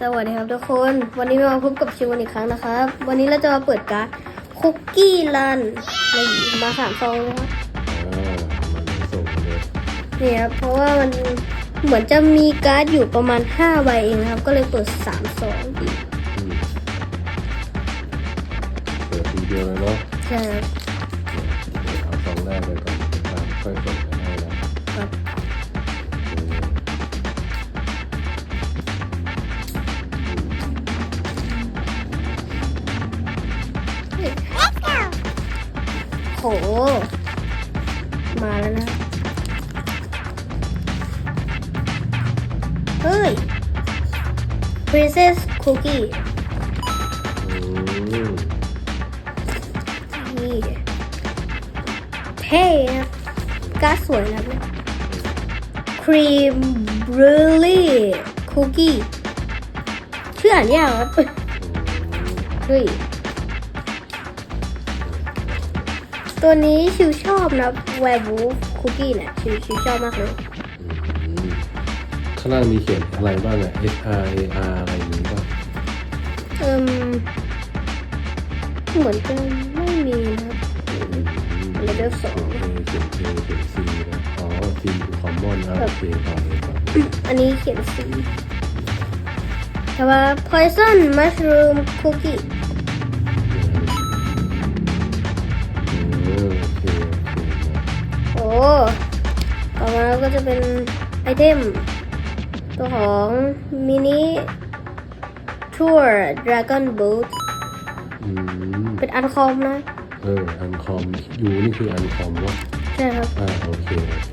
สวัสดีครับทุกคน วันนี้มาพบกับชิวันอีกครั้งนะครับ วันนี้เราจะมาเปิดการ์ดคุกกี้รันนี่มาสามซองเลยครับอ่ามันส่งมาเลยนี่ครับเพราะว่ามันเหมือนจะมีการ์ดอยู่ประมาณ5ใบเองนะครับ ก็เลยเปิด3ซองอีกอืมเปิดทีเดียวเลยเนาะใช่ครับเอาสองแรกเลยก่อนตามค่อยเปิด มาแล้วนะ เฮ้ย Princess Cookie นี่เท่นะกาสวยนะเนี่ยครีมบรูลี่คุกกี้ชื่ออ่านยากครับเฮ้ย ตัวนี้ชิวชอบนะแวร์บูฟคุกกี้เนี่ยชิวชิวชอบมากเลยอืมข้างล่างมีเขียนอะไรบ้างอะ S R A R อะไรอย่างนี้ป่ะเอิมเหมือนจะไม่มีนะครับเลเวลสองเขียน A เขียน A เขียน C นะอ๋อ C คือ common อะโอเคต่อเลยต่ออันนี้เขียนสีแต่ว่า poison mushroom cookie ต่อมาก็จะเป็นไอเทมตัวของมินิทัวร์ดราก้อนบูทอืมเป็นอันคอมนะ เอออันคอมอยู่นี่คืออันคอมวะใช่ครับ อ่าโอเคโอเค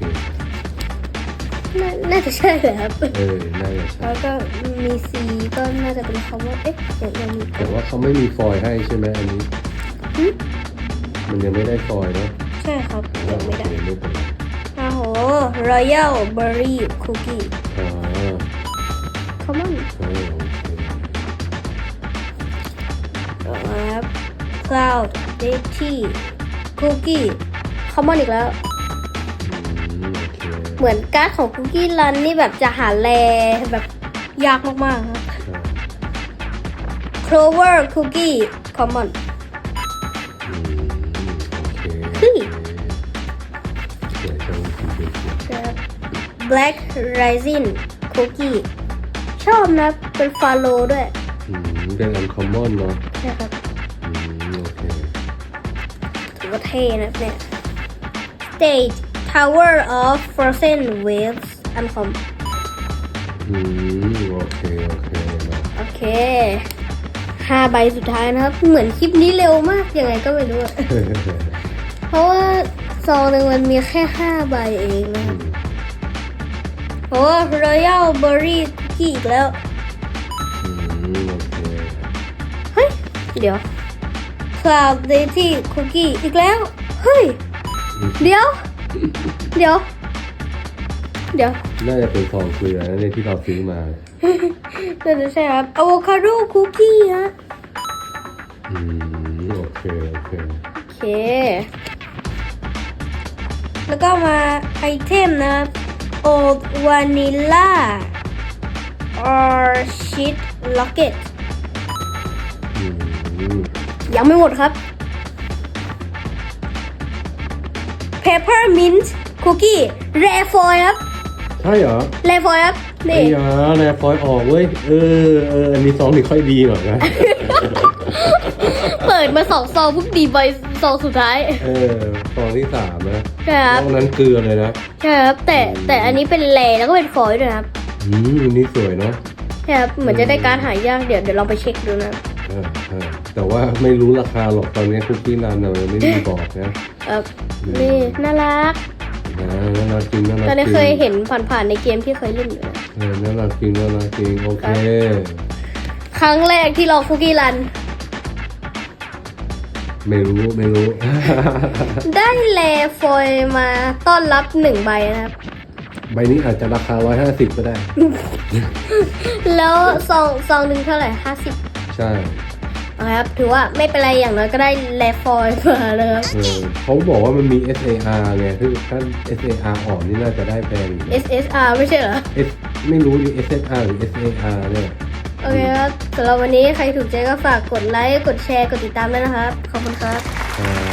นาน่าจะใช่เลยครับ เออน่าจะใช่แล้วก็มีซีก็น่าจะเป็นคำว่าเอ๊ะเดี๋ยวยังมีแต่ว่าเขาไม่มีฟอยล์ให้ใช่ไหมอันนี้ หึ มันยังไม่ได้ฟอยล์เนาะใช่ครับแต่ยัว่างโอไม่เคได้ไม่เป็นไรโอ้โห Royal Berry Cookie อ่า Common เออโอเคต่อมาครับ Cloud Dainty Cookie Common อีกแล้ว อืมโอเคเหมือนการ์ดของคุกกี้รันนี่แบบจะหาแลแบบยากมากๆครับอ่า Clover Cookie Common Black Rising Cookie ชอบนะ เป็นฟาโลด้วย อืมเป็นอันคอมมอนเนาะใช่ครับอืมโอเคถือว่าเท่นะเนี่ย Stage Tower of Frozen Waves อันคอมอืมโอเค โอเคเนาะโอเคห้าใบสุดท้ายนะครับ เหมือนคลิปนี้เร็วมาก ยังไงก็ไม่รู้อะเพราะว่าซองหนึ่งมันมีแค่ห้าใบเองนะอืครับม โอ้ Royal Berry Cookie อีกแล้ว อืมโอเคเฮ้ย เดี๋ยว Cloud Dainty Cookie อีกแล้ว เฮ้ย เดี๋ยว เดี๋ยว เดี๋ยวน่าจะเป็นซองเกลือนะเนี่ยที่เราซื้อมาน่าจะใช่ครับ Avocado Cookie ฮะอืมโอเคโอเคโอเค แล้วก็มาไอเทมนะครับ Old Vanilla Orchid Locket อืมยังไม่หมดครับ Peppermint Cookie Rare Foil ครับใช่เหรอ Rare Foil ครับไอ้นี่ยาแลฟอยออกเว้ย เออเอออันนี้ซองนี่ค่อยดีหน่อยนะ เปิดมาสองซองปุ๊บดีไปซองสุดท้าย เออซองที่สามนะ ใช่ครับนอกนั้นเกลือเลยนะใช่ครับ แต่แต่อันนี้เป็นแรแล้วก็เป็นฟอยล์ด้วยนะครับอืมอันนี้สวยเนาะใช่ครับ เหมือนจะได้การดหายากเดี๋ยวเดี๋ยวลองไปเช็คดูนะครับเออเออแต่ว่าไม่รู้ราคาหรอกตอนนี้คุกกี้รันเรายังไม่ได้บอกนะเออนี่น่ารัก นะน่ารักจริงน่ารักตอนจรินี้งเคยเห็นผ่านๆในเกมที่เคยเล่นอยู่นะเออน่ารักจริงน่ารักจริงโอเค ครั้งแรกที่ลองคุกกี้รัน ไม่รู้ไม่รู้ ได้แลฟอยล์มาต้อนรับหนึ่งใบนะครับ ใบนี้อาจจะราคา 150 ก็ได้ แล้วซองซองหนึ่งเท่าไหร่ห้าสิบใช่นะครับ ถือว่าไม่เป็นไรอย่างน้อยก็ได้แลฟอยล์มาเลยครับเออเขาบอกว่ามันมี SAR ไงคือถ้า SAR อ่อนนี่น่าจะได้แพงอยู่ SSR ไม่ใช่เหรอ S ไม่รู้ดิ SSR หรือ SAR เนี่ยโอเคครับ สำหรับวันนี้ใครถูกใจก็ฝากกดไลค์ กดแชร์ กดติดตามด้วยนะครับ ขอบคุณครับ